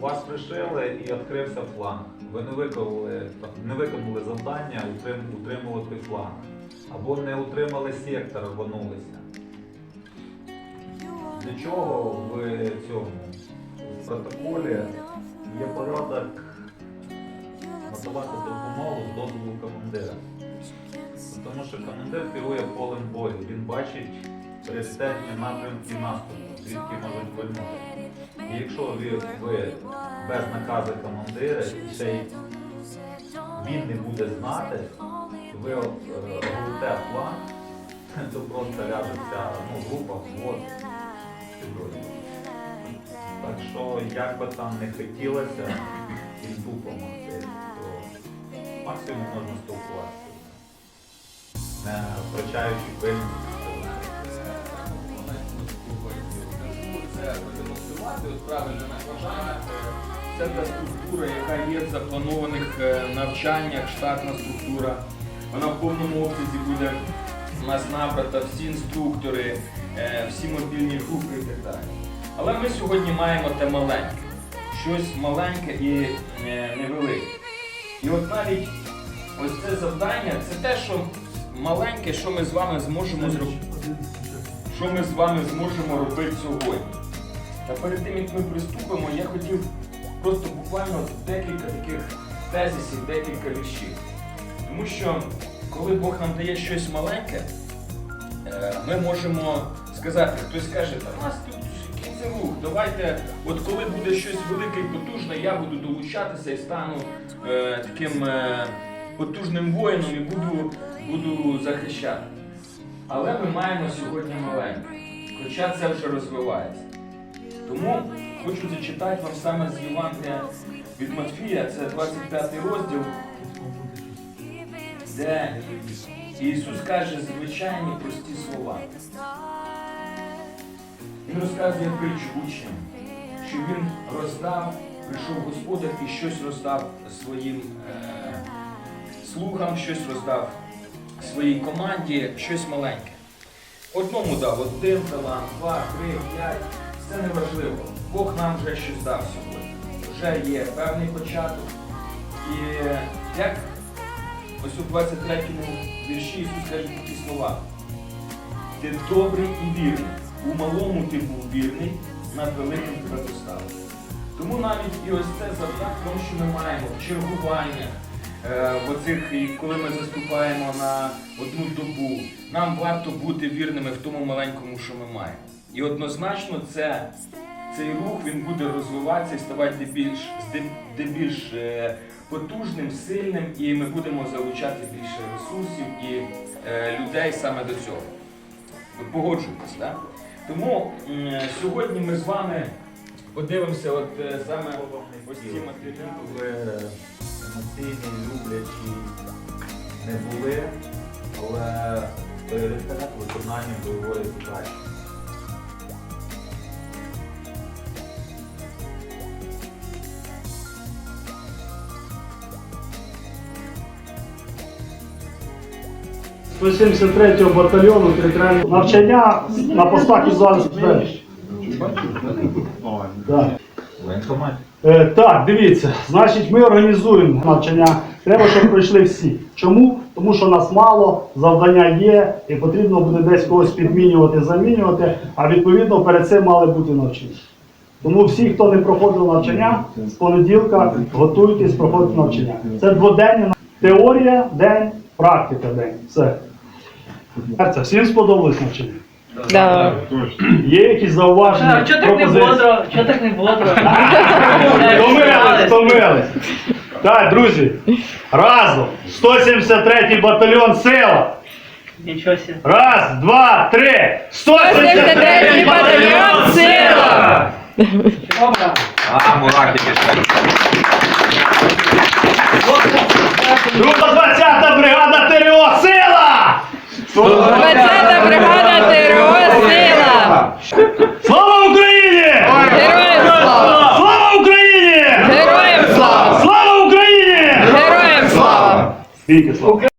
Вас пришили і відкрився фланг. Ви не виконали, не виконали завдання утримувати фланг. Або не утримали сектор, рванулися. Для чого в цьому в протоколі є порядок надавати допомогу з дозволу командира? Тому що командир керує полем бою, він бачить пріоритетні напрямки наступу, звідки можуть вальнути. І якщо ви, ви без наказу командира і ще й він не буде знати, ви е, план, то просто ляжеться ну, група, підрозділ. Так що, як би там не хотілося, він допомогти, то максимум можна спілкуватися. Не втрачаючи пильність. Продемонструвати, от правильно вважаємо. Це та структура, яка є в запланованих е, навчаннях, штатна структура. Вона в повному обсязі буде у нас набрата, всі інструктори, е, всі мобільні групи і так далі. Але ми сьогодні маємо те маленьке, щось маленьке і е, невелике. І от навіть ось це завдання, це те, що маленьке, що ми з вами зможемо зробити. Що ми з вами зможемо робити сьогодні? Та перед тим як ми приступимо, я хотів просто буквально декілька таких тезисів, декілька віршів. Тому що коли Бог нам дає щось маленьке, е, ми можемо сказати, хтось каже, та нас тут кінцевух, давайте, от коли буде щось велике і потужне, я буду долучатися і стану е, таким е, потужним воїном і буду, буду захищати. Але ми маємо сьогодні маленьке, хоча це вже розвивається. Тому хочу зачитати вам саме з Євангелія від Матфія, це 25 розділ, де Ісус каже звичайні прості слова. Він розказує притчу учням, що він роздав, прийшов Господар і щось роздав своїм е, слугам, щось роздав своїй команді, щось маленьке. Одному дав один талант, два, три, п'ять. Це не важливо. Бог нам вже щось дав сьогодні. Вже є певний початок. І як ось у 23-му вірші Ісус каже такі слова. Ти добрий і вірний. У малому ти був вірний, над великим тебе поставив. Тому навіть і ось це завдання, тому що ми маємо чергування, е, оцих, коли ми заступаємо на одну добу, нам варто бути вірними в тому маленькому, що ми маємо. І однозначно це, цей рух він буде розвиватися і ставати більш, більш е, потужним, сильним, і ми будемо залучати більше ресурсів і е, людей саме до цього. Ви погоджуєтесь, так? Тому сьогодні ми з вами подивимося от е, саме ось ці матеріали. емоційні, люблячі не були, але пріоритет виконання бойової задачі. До 73-го батальйону територіального навчання на постах із зали. Так. Е, так, дивіться, значить, ми організуємо навчання. Треба, щоб прийшли всі. Чому? Тому що нас мало, завдання є, і потрібно буде десь когось підмінювати, замінювати, а відповідно перед цим мали бути навчені. Тому всі, хто не проходив навчання, з понеділка готуйтесь проходити навчання. Це дводенне нав- теорія, день, практика день. Все. Це всім сподобалось навчання. Да. Є якісь зауваження? Чого так не бодро? Чого так не бодро? Втомились, втомились. Так, друзі, разом 173-й батальйон сила. Нічого себе. Раз, два, три. 173-й батальйон сила! Добре. А, мураки пішли. Друга 20-та бригада ТРО сила! 20-та бригада ТРО сила! Слава Україні! Героям слава! Слава Україні! Героям слава! Слава Україні! Героям слава! Скільки слава?